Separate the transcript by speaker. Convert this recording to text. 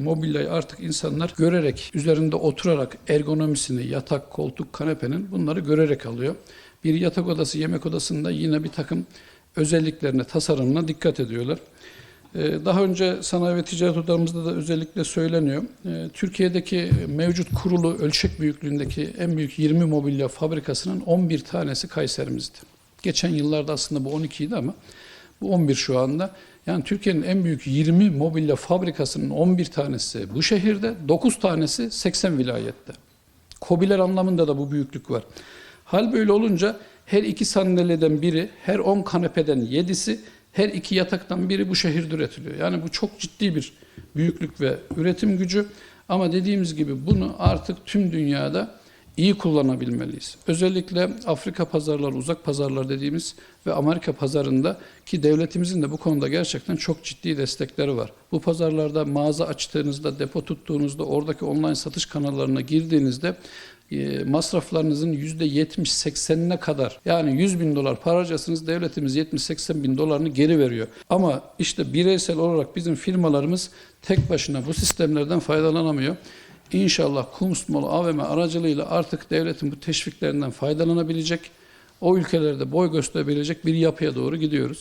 Speaker 1: Mobilyayı artık insanlar görerek, üzerinde oturarak ergonomisini, yatak, koltuk, kanepenin bunları görerek alıyor. Bir yatak odası, yemek odasında yine bir takım özelliklerine, tasarımına dikkat ediyorlar. Ee, Daha önce sanayi ve ticaret odalarımızda da özellikle söyleniyor. Ee, Türkiye'deki mevcut kurulu ölçek büyüklüğündeki en büyük 20 mobilya fabrikasının 11 tanesi Kayserimizde. Geçen yıllarda aslında bu 12 idi ama bu 11 şu anda. Yani Türkiye'nin en büyük 20 mobilya fabrikasının 11 tanesi bu şehirde, 9 tanesi 80 vilayette. Kobiler anlamında da bu büyüklük var. Hal böyle olunca her iki sandalyeden biri, her 10 kanepeden 7'si, her iki yataktan biri bu şehirde üretiliyor. Yani bu çok ciddi bir büyüklük ve üretim gücü. Ama dediğimiz gibi bunu artık tüm dünyada iyi kullanabilmeliyiz. Özellikle Afrika pazarları, uzak pazarlar dediğimiz ve Amerika pazarında ki devletimizin de bu konuda gerçekten çok ciddi destekleri var. Bu pazarlarda mağaza açtığınızda, depo tuttuğunuzda, oradaki online satış kanallarına girdiğinizde e, masraflarınızın %70-80'ine kadar yani 100 bin dolar para devletimiz 70-80 bin dolarını geri veriyor. Ama işte bireysel olarak bizim firmalarımız tek başına bu sistemlerden faydalanamıyor. İnşallah Kumsmol AVM aracılığıyla artık devletin bu teşviklerinden faydalanabilecek, o ülkelerde boy gösterebilecek bir yapıya doğru gidiyoruz.